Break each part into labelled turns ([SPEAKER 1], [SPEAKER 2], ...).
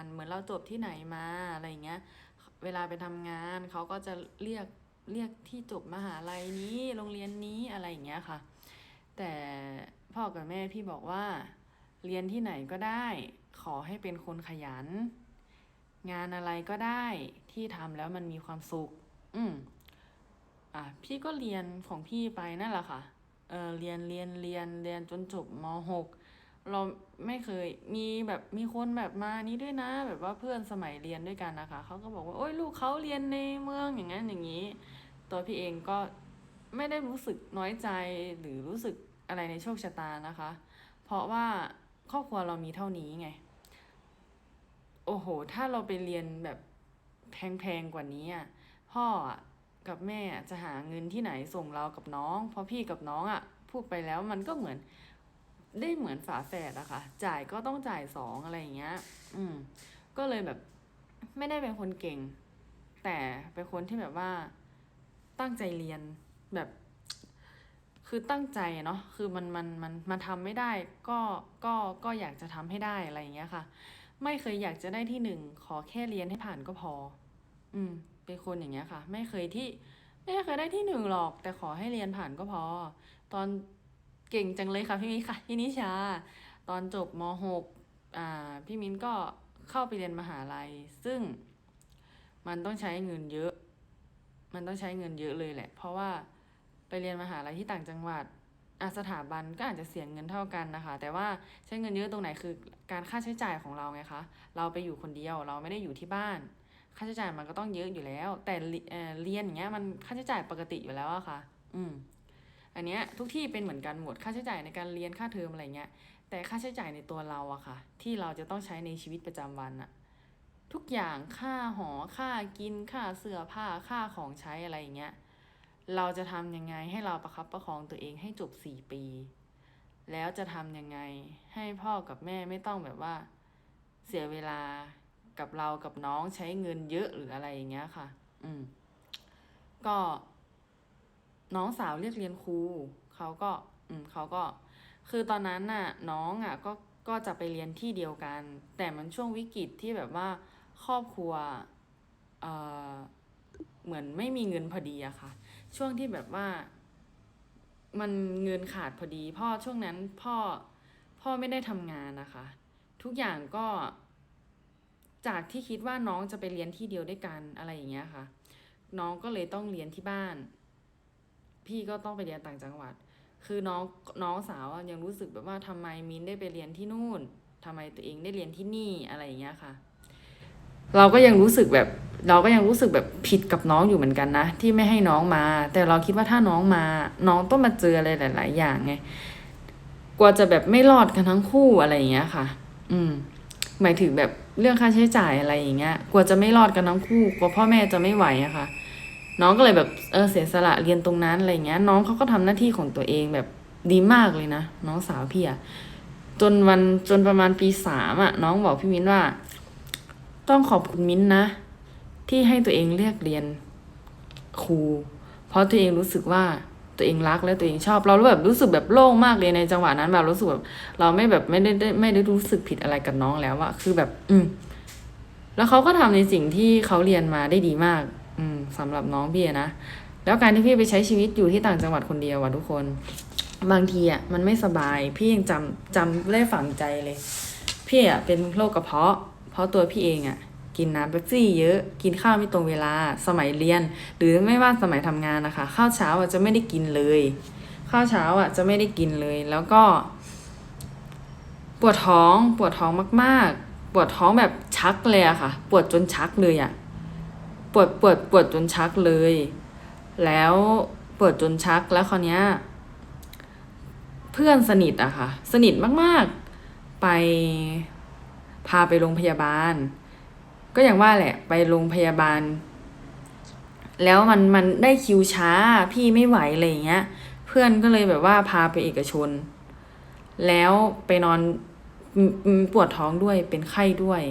[SPEAKER 1] ันเหมือนเราจบที่ไหนมาอะไรอย่างเงี้ย เวลาไปทำงานเขาก็จะเรียกเรียกที่จบมหาลัยนี้โรงเรียนนี้อะไรอย่างเงี้ยค่ะ แต่พ่อกับแม่พี่บอกว่า เรียนที่ไหนก็ได้ ขอให้เป็นคนขยัน งานอะไรก็ได้ที่ทำแล้วมันมีความสุข อืมอะพี่ก็เรียนของพี่ไปนั่นแหละค่ะเออเรียนเรียนเรียนเรียนจนจบมหก เราไม่เคยมีแบบมีคนแบบมานี้ด้วยนะ แบบว่าเพื่อนสมัยเรียนด้วยกันนะคะเขาก็บอกว่าโอ้ยลูกเขาเรียนในเมืองอย่างนั้นอย่างนี้ ตัวพี่เองก็ไม่ได้รู้สึกน้อยใจหรือรู้สึกอะไรในโชคชะตานะคะ เพราะว่าครอบครัวเรามีเท่านี้ไง โอ้โห ถ้าเราไปเรียนแบบแพงๆกว่านี้อะพ่อกับแม่จะหาเงินที่ไหนส่งเรากับน้อง เพราะพี่กับน้องอะพูดไปแล้วมันก็เหมือน ได้เหมือนฝาแฝดอะค่ะ จ่ายก็ต้องจ่ายสองอะไรอย่างเงี้ย อืม ก็เลยแบบไม่ได้เป็นคนเก่ง แต่เป็นคนที่แบบว่าตั้งใจเรียนแบบ คือตั้งใจเนาะคือมันมันมันมันทำไม่ได้ ก็ก็ก็อยากจะทำให้ได้อะไรอย่างเงี้ยค่ะ ไม่เคยอยากจะได้ที่หนึ่งขอแค่เรียนให้ผ่านก็พอ อืม เป็นคนอย่างเงี้ยค่ะ ไม่เคยที่ ไม่เคยได้ที่หนึ่งหรอก แต่ขอให้เรียนผ่านก็พอ ตอน เก่งจังเลยค่ะพี่มินค่ะพี่นิชา ตอนจบมหกอ่าพี่มิ้นก็เข้าไปเรียนมหาลัย ซึ่งมันต้องใช้เงินเยอะ มันต้องใช้เงินเยอะเลยแหละ เพราะว่าไปเรียนมหาลัยที่ต่างจังหวัดอะสถาบันก็อาจจะเสียเงินเท่ากันนะคะ แต่ว่าใช้เงินเยอะตรงไหนคือการค่าใช้จ่ายของเราไงคะ เราไปอยู่คนเดียวเราไม่ได้อยู่ที่บ้าน ค่าใช้จ่ายมันก็ต้องเยอะอยู่แล้ว แต่เรีเอ่อเรียนอย่างเงี้ยมันค่าใช้จ่ายปกติอยู่แล้วอะค่ะ อืม อันเนี้ยทุกที่เป็นเหมือนกันหมดค่าใช้จ่ายในการเรียนค่าเทอมอะไรเงี้ยแต่ค่าใช้จ่ายในตัวเราอะค่ะ ที่เราจะต้องใช้ในชีวิตประจำวันอะทุกอย่างค่าหอค่ากินค่าเสื้อผ้าค่าของใช้อะไรอย่างเงี้ยเราจะทำยังไงให้เราประคับประคองตัวเองให้จบสี่ปี แล้วจะทำยังไงให้พ่อกับแม่ไม่ต้องแบบว่า เสียเวลากับเรากับน้องใช้เงินเยอะหรืออะไรอย่างเงี้ยค่ะ อืม ก็ น้องสาวเรียกเรียนครูเขาก็อืมเขาก็ คือตอนนั้นน่ะ น้องอะก็ก็จะไปเรียนที่เดียวกัน แต่มันช่วงวิกฤตที่แบบว่าครอบครัวเอ่อเหมือนไม่มีเงินพอดีอะค่ะ ช่วงที่แบบว่า มันเงินขาดพอดี พ่อช่วงนั้นพ่อพ่อไม่ได้ทำงานนะคะ ทุกอย่างก็ จากที่คิดว่าน้องจะไปเรียนที่เดียวด้วยกันอะไรอย่างเงี้ยค่ะ น้องก็เลยต้องเรียนที่บ้าน พี่ก็ต้องไปเรียนต่างจังหวัด คือน้องน้องสาวอะยังรู้สึกแบบว่าทำไมมินได้ไปเรียนที่นู่นทำไมตัวเองได้เรียนที่นี่อะไรอย่างเงี้ยค่ะ เราก็ยังรู้สึกแบบเราก็ยังรู้สึกแบบผิดกับน้องอยู่เหมือนกันนะ ที่ไม่ให้น้องมา แต่เราคิดว่าถ้าน้องมา น้องต้องมาเจออะไรหลาย ๆ อย่างไงกลัวจะแบบไม่รอดกันทั้งคู่อะไรอย่างเงี้ยค่ะ อืม หมายถึงแบบเรื่องค่าใช้จ่ายอะไรอย่างเงี้ยกลัวจะไม่รอดกันทั้งคู่กลัวพ่อแม่จะไม่ไหวอะค่ะ น้องก็เลยแบบเออเสียสละเรียนตรงนั้นอะไรเงี้ย น้องเขาก็ทำหน้าที่ของตัวเองแบบดีมากเลยนะ น้องสาวพี่อะจนวันจนประมาณปีสามอะน้องบอกพี่มิ้นว่า ต้องขอบคุณมิ้นนะ ที่ให้ตัวเองเรียกเรียนครู เพราะตัวเองรู้สึกว่าตัวเองรักและตัวเองชอบ เราแบบรู้สึกแบบโล่งมากเลยในจังหวะนั้นแบบรู้สึกแบบเราไม่แบบไม่ได้ได้ไม่ได้รู้สึกผิดอะไรกับน้องแล้วอะคือแบบ อืมแล้วเขาก็ทำในสิ่งที่เขาเรียนมาได้ดีมาก อืมสำหรับน้องพี่นะ แล้วการที่พี่ไปใช้ชีวิตอยู่ที่ต่างจังหวัดคนเดียวอะทุกคน บางทีอะมันไม่สบาย พี่ยังจำจำได้ฝังใจเลย พี่อะเป็นโรคกระเพาะ เพราะตัวพี่เองอะกินน้ำเป๊ปซี่เยอะ กินข้าวไม่ตรงเวลา สมัยเรียน หรือไม่ว่าสมัยทำงานนะคะ ข้าวเช้าอะจะไม่ได้กินเลย ข้าวเช้าอะจะไม่ได้กินเลย แล้วก็ ปวดท้อง ปวดท้องมาก ๆ ปวดท้องแบบชักเลยอะค่ะ ปวดจนชักเลยอะ ปวดปวดปวดจนชักเลย แล้วปวดจนชักแล้วคราวเนี้ยเพื่อนสนิทอะค่ะ สนิทมากๆ ไปพาไปโรงพยาบาล ก็อย่างว่าแหละไปโรงพยาบาล แล้วมันมันได้คิวช้าพี่ไม่ไหวอะไรอย่างเงี้ย เพื่อนก็เลยแบบว่าพาไปเอกชน แล้วไปนอนปวดท้องด้วยเป็นไข้ด้วย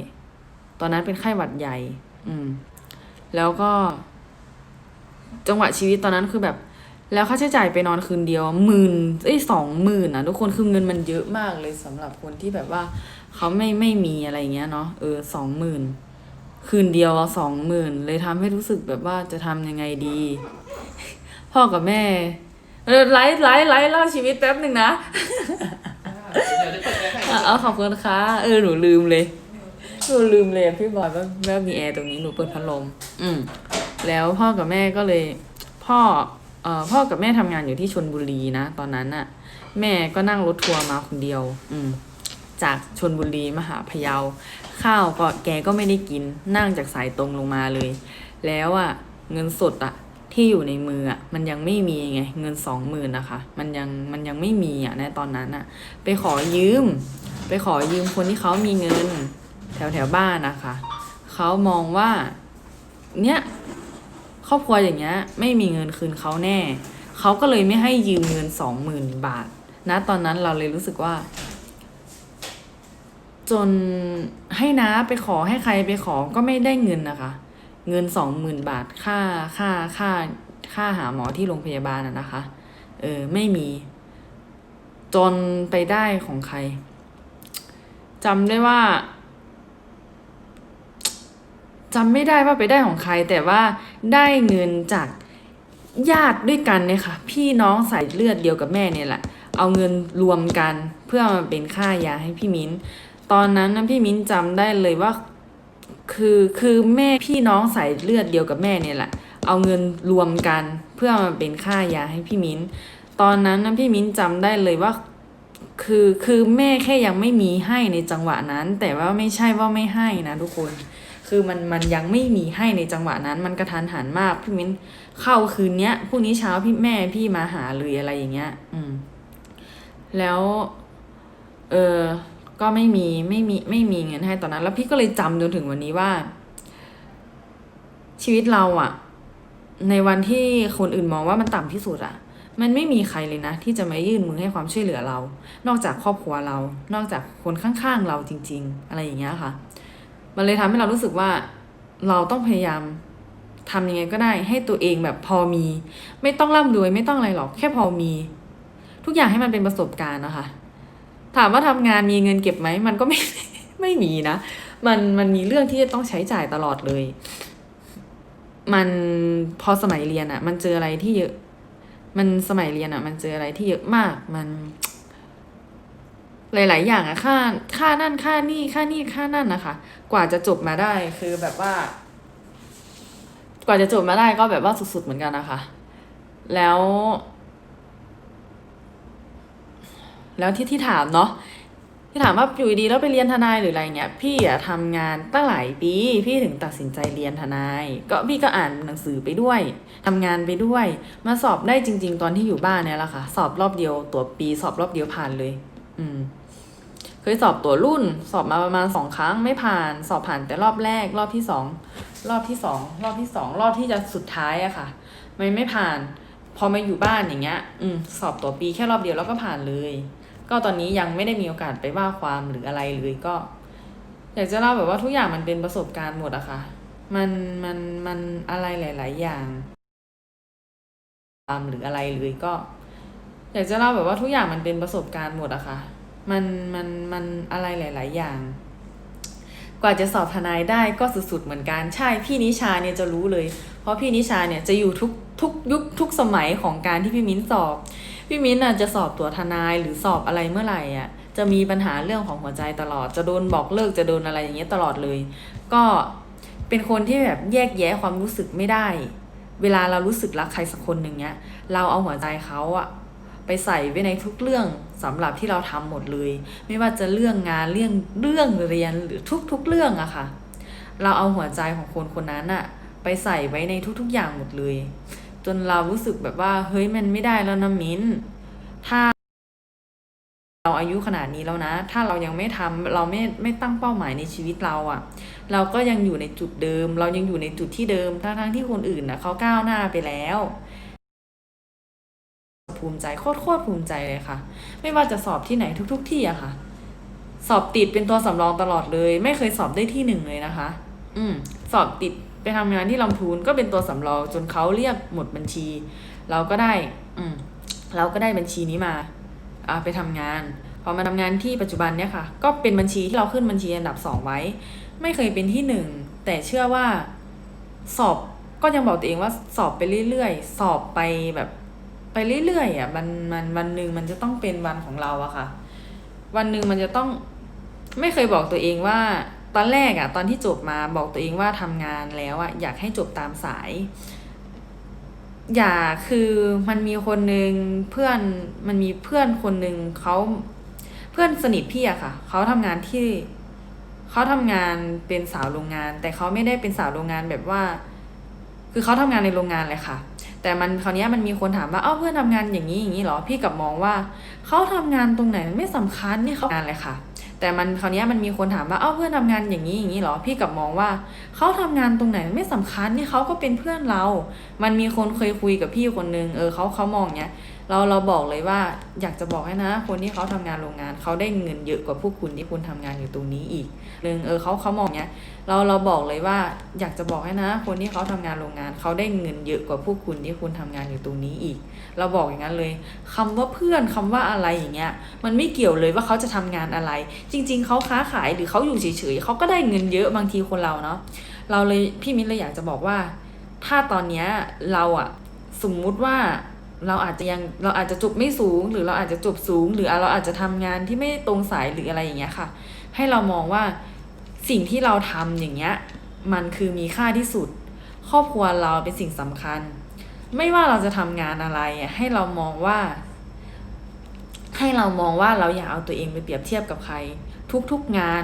[SPEAKER 1] ตอนนั้นเป็นไข้หวัดใหญ่ อืม แล้วก็ จังหวะชีวิตตอนนั้นคือแบบ แล้วค่าใช้จ่ายไปนอนคืนเดียวหมื่นเอ้ยสองหมื่นอะ ทุกคนคือเงินมันเยอะมากเลยสำหรับคนที่แบบว่า เขาไม่ไม่มีอะไรเงี้ยเนาะเออสองหมื่นคืนเดียวสองหมื่นเลยทำให้รู้สึกแบบว่าจะทำยังไงดี พ่อกับแม่เออไลฟ์ไลฟ์ไลฟ์เล่าชีวิตแป๊บหนึ่งนะ
[SPEAKER 2] เดี๋ยวจะเปิดแอร์ให้
[SPEAKER 1] อะเอาขอบคุณค่ะ เออ หนูลืมเลย หนูลืมเลยอะพี่บอยว่าว่ามีแอร์ตรงนี้หนูเปิดพัดลม อืม แล้วพ่อกับแม่ก็เลย พ่อเอ่อพ่อกับแม่ทำงานอยู่ที่ชนบุรีนะตอนนั้นน่ะ แม่ก็นั่งรถทัวร์มาคนเดียว อืม จากชนบุรีมาหาพะเยา ข้าวก็แกก็ไม่ได้กิน นั่งจากสายตรงลงมาเลย แล้วอะเงินสดอะที่อยู่ในมืออะมันยังไม่มีไงเงินสองหมื่นนะคะ มันยังมันยังไม่มีอะในตอนนั้นอะไปขอยืม ไปขอยืมคนที่เขามีเงิน แถวแถวบ้านนะคะเขามองว่าเนี้ยครอบครัวอย่างเงี้ยไม่มีเงินคืนเขาแน่ เขาก็เลยไม่ให้ยืมเงินสองหมื่นบาทนะตอนนั้นเราเลยรู้สึกว่า จนให้น้าไปขอให้ใครไปขอก็ไม่ได้เงินนะคะ เงินสองหมื่นบาทค่าค่าค่าค่าหาหมอที่โรงพยาบาลน่ะนะคะ เออไม่มี จนไปได้ของใครจำได้ว่า จำไม่ได้ว่าไปได้ของใคร แต่ว่าได้เงินจากญาติด้วยกันเนี่ยค่ะ พี่น้องสายเลือดเดียวกับแม่เนี่ยแหละ เอาเงินรวมกันเพื่อมาเป็นค่ายาให้พี่มิ้น ตอนนั้นนะพี่มิ้นจำได้เลยว่า คือคือแม่พี่น้องสายเลือดเดียวกับแม่เนี่ยแหละ เอาเงินรวมกันเพื่อมาเป็นค่ายาให้พี่มิ้น ตอนนั้นนะพี่มิ้นจำได้เลยว่า คือคือแม่แค่ยังไม่มีให้ในจังหวะนั้น แต่ว่าไม่ใช่ว่าไม่ให้นะทุกคน คือมันมันยังไม่มีให้ในจังหวะนั้น มันกระทันหันมากพี่มิ้นเข้าคืนเนี้ยพรุ่งนี้เช้าพี่แม่พี่มาหาเลยอะไรอย่างเงี้ย อืม แล้วเออก็ไม่มีไม่มีไม่มีเงินให้ตอนนั้น แล้วพี่ก็เลยจำจนถึงวันนี้ว่า ชีวิตเราอะในวันที่คนอื่นมองว่ามันต่ำที่สุดอะมันไม่มีใครเลยนะ ที่จะมายื่นมือให้ความช่วยเหลือเรา นอกจากครอบครัวเรา นอกจากคนข้างๆเราจริง ๆ อะไรอย่างเงี้ยค่ะ มันเลยทำให้เรารู้สึกว่าเราต้องพยายามทำยังไงก็ได้ให้ตัวเองแบบพอมี ไม่ต้องร่ำรวยไม่ต้องอะไรหรอกแค่พอมี ทุกอย่างให้มันเป็นประสบการณ์นะคะ ถามว่าทำงานมีเงินเก็บไหมมันก็ไม่ไม่มีนะ มันมันมีเรื่องที่จะต้องใช้จ่ายตลอดเลย มันพอสมัยเรียนอะ่ะ มันเจออะไรที่เยอะ มันสมัยเรียนอะ่ะ มันเจออะไรที่เยอะมาก มัน หลาย ๆ อย่างอะค่าค่านั่นค่านี่ค่านี่ค่านั่นนะคะ กว่าจะจบมาได้คือแบบว่า กว่าจะจบมาได้ก็แบบว่าสุด ๆ เหมือนกันนะคะ แล้ว แล้วที่ที่ถามเนาะที่ถามว่าอยู่ดีๆแล้วไปเรียนทนายหรืออะไรเงี้ยพี่อะทำงานตั้งหลายปีพี่ถึงตัดสินใจเรียนทนาย ก็พี่ก็อ่านหนังสือไปด้วยทำงานไปด้วย มาสอบได้จริง ๆ ตอนที่อยู่บ้านเนี่ยแหละค่ะ สอบรอบเดียวตัวปี สอบรอบเดียวผ่านเลย อืม เคยสอบตัวรุ่น สอบมาประมาณสองครั้งไม่ผ่าน สอบผ่านแต่รอบแรก รอบที่สองรอบที่สองรอบที่สองรอบที่จะสุดท้ายอะค่ะ ไม่ไม่ผ่าน พอมาอยู่บ้านอย่างเงี้ย อืมสอบตัวปีแค่รอบเดียวแล้วก็ผ่านเลย ก็ตอนนี้ยังไม่ได้มีโอกาสไปว่าความหรืออะไรเลยก็ อยากจะเล่าแบบว่าทุกอย่างมันเป็นประสบการณ์หมดอะค่ะ มันมันมันอะไรหลาย ๆ อย่างความหรืออะไรเลยก็ อยากจะเล่าแบบว่าทุกอย่างมันเป็นประสบการณ์หมดอะค่ะ มันมันมันอะไรหลาย ๆ อย่าง กว่าจะสอบทนายได้ก็สุด ๆ เหมือนกันใช่พี่นิชาเนี่ยจะรู้เลย เพราะพี่นิชาเนี่ยจะอยู่ทุกทุกยุคทุกสมัยของการที่พี่มิ้นสอบ พี่มิ้นท์น่ะจะสอบตัวทนายหรือสอบอะไรเมื่อไหร่อะจะมีปัญหาเรื่องของหัวใจตลอด จะโดนบอกเลิกจะโดนอะไรอย่างเงี้ยตลอดเลย ก็เป็นคนที่แบบแยกแยะความรู้สึกไม่ได้ เวลาเรารู้สึกรักใครสักคนหนึ่งเนี้ย เราเอาหัวใจเขาอะ ไปใส่ไว้ในทุกเรื่องสำหรับที่เราทำหมดเลย ไม่ว่าจะเรื่องงานเรื่องเรื่องเรียนหรือทุกๆเรื่องอะค่ะ เราเอาหัวใจของคนคนนั้นอะไปใส่ไว้ในทุกๆอย่างหมดเลย จนเรารู้สึกแบบว่า เฮ้ยมันไม่ได้แล้วนะมิ้น ถ้า เราอายุขนาดนี้แล้วนะ ถ้าเรายังไม่ทำเราไม่ไม่ตั้งเป้าหมายในชีวิตเราอะ่ะ เราก็ยังอยู่ในจุดเดิม เรายังอยู่ในจุดที่เดิมทั้งทั้งที่คนอื่นนะเขาก้าวหน้าไปแล้ว ภูมิใจโคตรโคตรภูมิใจเลยค่ะ ไม่ว่าจะสอบที่ไหนทุก ๆ ที่อะค่ะ สอบติดเป็นตัวสำรองตลอดเลย ไม่เคยสอบได้ที่หนึ่งเลยนะคะ อืม สอบติดไปทำงานที่ลำพูนก็เป็นตัวสำรองจนเขาเรียกหมดบัญชี เราก็ได้ อืม เราก็ได้บัญชีนี้มาอ่าไปทำงานพอมาทำงานที่ปัจจุบันเนี่ยค่ะ ก็เป็นบัญชีที่เราขึ้นบัญชีอันดับสองไว้ ไม่เคยเป็นที่หนึ่งแต่เชื่อว่าสอบก็ยังบอกตัวเองว่าสอบไปเรื่อยๆ สอบไปแบบ ไปเรื่อยๆอะมันมันวันหนึ่งมันจะต้องเป็นวันของเราอะค่ะ วันหนึ่งมันจะต้องไม่เคยบอกตัวเองว่า ตอนแรกอะตอนที่จบมาบอกตัวเองว่าทำงานแล้วอะอยากให้จบตามสาย อย่าคือมันมีคนหนึ่งเพื่อนมันมีเพื่อนคนหนึ่งเขาเพื่อนสนิทพี่อะค่ะเขาทำงานที่เขาทำงานเป็นสาวโรงงาน แต่เขาไม่ได้เป็นสาวโรงงานแบบว่า คือเขาทำงานในโรงงานเลยค่ะ แต่มันคราวนี้มันมีคนถามว่าเอ้าเพื่อนทำงานอย่างนี้อย่างนี้เหรอพี่กับมองว่าเขาทำงานตรงไหนมันไม่สำคัญนี่เขางานเลยค่ะ แต่มันคราวนี้มันมีคนถามว่าเอ้าเพื่อนทำงานอย่างนี้อย่างนี้เหรอพี่กับมองว่าเขาทำงานตรงไหนมันไม่สำคัญนี่เขาก็เป็นเพื่อนเรา มันมีคนเคยคุยกับพี่คนนึงเออเขาเขามองเนี้ย เราเราบอกเลยว่าอยากจะบอกให้นะ คนที่เขาทำงานโรงงานเขาได้เงินเยอะกว่าพวกคุณที่คุณทำงานอยู่ตรงนี้อีกหนึ่งเออเขาเขามองเนี้ยเราเราบอกเลยว่าอยากจะบอกให้นะ คนที่เขาทำงานโรงงานเขาได้เงินเยอะกว่าพวกคุณที่คุณทำงานอยู่ตรงนี้อีก เราบอกอย่างนั้นเลยคำว่าเพื่อนคำว่าอะไรอย่างเงี้ยมันไม่เกี่ยวเลยว่าเขาจะทำงานอะไร จริง ๆเขาค้าขายหรือเขาอยู่เฉยๆเขาก็ได้เงินเยอะบางทีคนเราเนาะเราเลยพี่มิ้นเลยอยากจะบอกว่า ถ้าตอนเนี้ยเราอะสมมุติว่า เราอาจจะยังเราอาจจะจบไม่สูง หรือเราอาจจะจบสูง หรือเราอาจจะทำงานที่ไม่ตรงสายหรืออะไรอย่างเงี้ยค่ะ ให้เรามองว่าสิ่งที่เราทำอย่างเงี้ยมันคือมีค่าที่สุด ครอบครัวเราเป็นสิ่งสำคัญ ไม่ว่าเราจะทำงานอะไรให้เรามองว่า ให้เรามองว่าเราอย่าเอาตัวเองไปเปรียบเทียบกับใคร ทุกๆงาน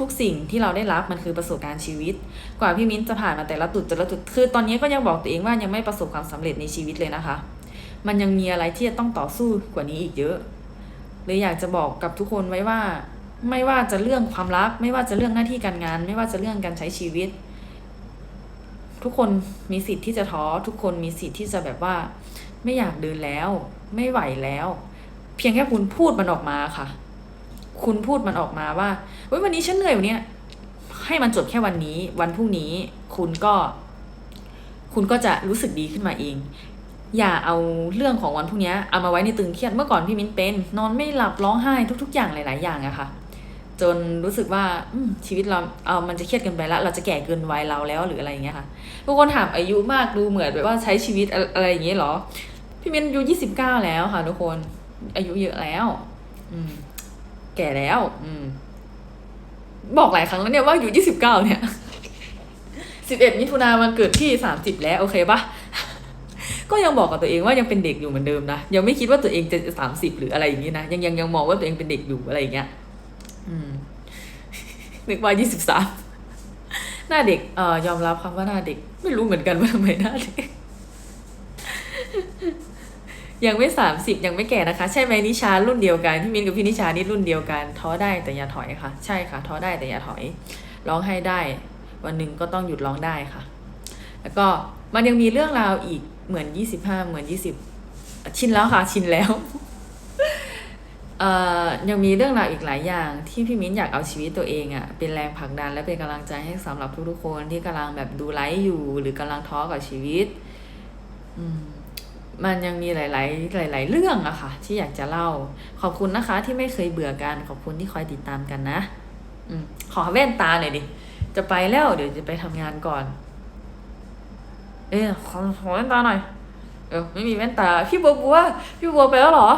[SPEAKER 1] ทุกๆ สิ่งที่เราได้รับมันคือประสบการณ์ชีวิต กว่าพี่มิ้นจะผ่านมาแต่ละจุดแต่ละจุดคือตอนนี้ก็ยังบอกตัวเองว่ายังไม่ประสบความสำเร็จในชีวิตเลยนะคะ มันยังมีอะไรที่จะต้องต่อสู้กว่านี้อีกเยอะเลยอยากจะบอกกับทุกคนไว้ว่า ไม่ว่าจะเรื่องความรัก ไม่ว่าจะเรื่องหน้าที่การงาน ไม่ว่าจะเรื่องการใช้ชีวิต ทุกคนมีสิทธิ์ที่จะท้อทุกคนมีสิทธิ์ที่จะแบบว่า ไม่อยากเดินแล้ว ไม่ไหวแล้ว เพียงแค่คุณพูดมันออกมาค่ะ คุณพูดมันออกมาว่าเฮ้ยวันนี้ฉันเหนื่อยวันนี้ให้มันจบแค่วันนี้ วันพรุ่งนี้ คุณก็ คุณก็จะรู้สึกดีขึ้นมาเอง อย่าเอาเรื่องของวันพรุ่งนี้เอามาไว้ในตึงเครียดเมื่อก่อนพี่มิ้นเป็น นอนไม่หลับร้องไห้ทุก ๆ อย่างหลาย ๆ อย่างอะค่ะ จนรู้สึกว่าชีวิตเราเอามันจะเครียดเกินไปแล้วเราจะแก่เกินวัยเราแล้วหรืออะไรอย่างเงี้ยค่ะทุกคนถามอายุมากดูเหมือนแบบว่าใช้ชีวิตอะไรอย่างเงี้ยเหรอ พี่มิ้นอายุยี่สิบเก้าแล้วค่ะทุกคนอายุเยอะแล้ว อืม แก่แล้ว อืม บอกหลายครั้งแล้วเนี่ยว่าอายู่ยี่สิบเก้าเนี่ยสิบเอ็ดมิถุนาวันเกิดพี่สามสิบแล้ว โอเคปะ ก็ยังบอกกับตัวเองว่ายังเป็นเด็กอยู่เหมือนเดิมนะยังไม่คิดว่าตัวเองจะสามสิบหรืออะไรอย่างนี้นะยังยังยังมองว่าตัวเองเป็นเด็กอยู่อะไรอย่างเงี้ยอืมนึกว่ายี่สิบสามหน้าเด็กเอ่อยอมรับคำว่าหน้าเด็ก ไม่รู้เหมือนกันว่าทำไมหน้าเด็กยังไม่สามสิบยังไม่แก่นะคะ ใช่ไหมนิชารุ่นเดียวกันพี่มินกับพี่นิชานี่รุ่นเดียวกันท้อได้แต่อย่าถอยค่ะ ใช่ค่ะท้อได้แต่อย่าถอยร้องไห้ได้ วันหนึ่งก็ต้องหยุดร้องได้ค่ะ แล้วก็มันยังมีเรื่องราวอีก เหมือนยี่สิบห้าเหมือนยี่สิบชินแล้วค่ะ ชินแล้วเอ่อยังมีเรื่องราวอีกหลายอย่าง ที่พี่มิ้นอยากเอาชีวิตตัวเองอะ่ะเป็นแรงผลักดันและเป็นกำลังใจให้สำหรับทุกๆคนที่กำลังแบบดูไลฟ์อยู่ หรือกำลังท้อกับชีวิตอืมมันยังมีหลาย ๆ หลาย ๆ เรื่องอะค่ะ ที่อยากจะเล่า ขอบคุณนะคะ ที่ไม่เคยเบื่อกัน ขอบคุณที่คอยติดตามกันนะอืมขอแว่นตาหน่อยดิจะไปแล้วเดี๋ยวจะไปทำงานก่อน เอ๊ะขอขอแว่นตาหน่อย เออไม่มีแว่นตา พี่บัวบัว พี่บัวไปแล้วเหรอ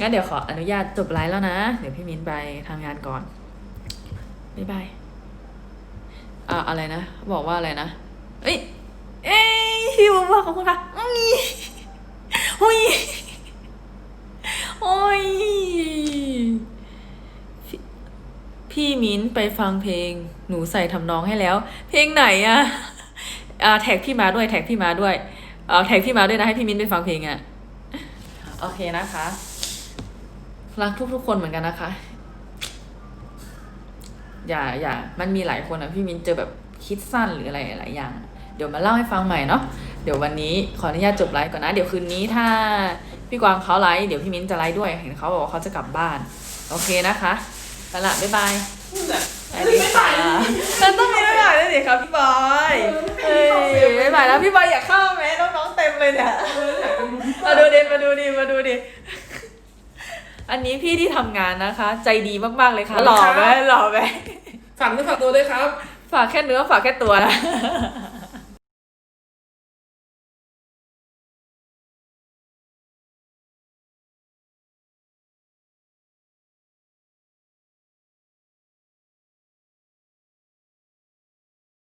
[SPEAKER 1] งั้นเดี๋ยวขออนุญาตจบไลฟ์แล้วนะ เดี๋ยวพี่มิ้นไปทำงานก่อน บ๊ายบาย อ่าอะไรนะ บอกว่าอะไรนะ เอ้ย เอ้ยพี่บัวบัวขอบคุณค่ะอุ้ยอุ้ยโอ้ย พี่มิ้นไปฟังเพลง หนูใส่ทำนองให้แล้ว เพลงไหนอะ แท็กพี่มาด้วยแท็กพี่มาด้วยอ่าแท็กพี่มาด้วยนะให้พี่มิ้นไปฟังเพลงอะโอเคนะคะ รักทุกๆคนเหมือนกันนะคะ อย่าอย่ามันมีหลายคนอะพี่มิ้นเจอแบบคิดสั้นหรืออะไรหลายอย่าง เดี๋ยวมาเล่าให้ฟังใหม่เนาะเดี๋ยววันนี้ขออนุญาตจบไลฟ์ก่อนนะ เดี๋ยวคืนนี้ถ้าพี่กวางเขาไลฟ์เดี๋ยวพี่มิ้นจะไลฟ์ด้วยเห็นเขาบอกว่าเขาจะกลับบ้าน โอเคนะคะไปละบ๊ายบาย สวัสดีค่ะมันต้องมีบ๊ายบายด้วยดิครับพี่บอยเฮ้ยบ๊ายบายแล้วพี่บอยอยากเข้าไหมน้องๆเต็มเลยเนี่ยมาดูดิมาดูดิมาดูดิอันนี้พี่ที่ทำงานนะคะ ใจดีมากๆเลยค่ะ หล่อไหมหล่อไหม
[SPEAKER 3] ฝากเนื้อฝากตัวด้วยครับ
[SPEAKER 1] ฝากแค่เนื้อฝากแค่ตัวนะ